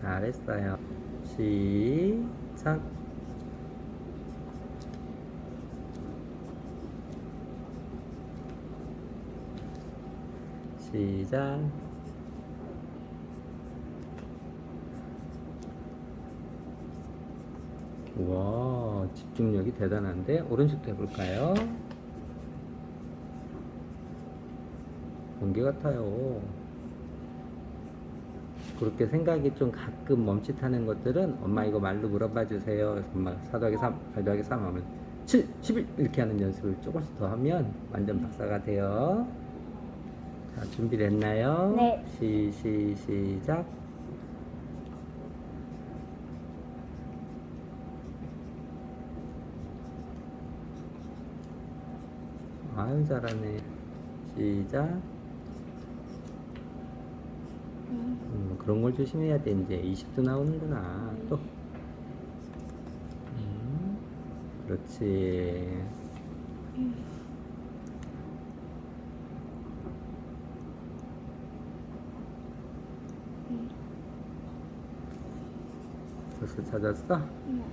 잘했어요. 시작. 시작. 우와, 집중력이 대단한데? 오른쪽도 해볼까요? 번개 같아요. 그렇게 생각이 좀 가끔 멈칫하는 것들은 엄마 이거 말로 물어봐 주세요. 그래서 4 더하기 3, 8 더하기 3 하면 7, 11 이렇게 하는 연습을 조금씩 더 하면 완전 박사가 돼요. 자, 준비됐나요? 네. 시, 시, 시작. 아유, 잘하네. 시작. 음, 그런 걸 조심해야 돼, 이제. 20도 나오는구나. 또. 음, 그렇지. 벌써 찾았어? 응.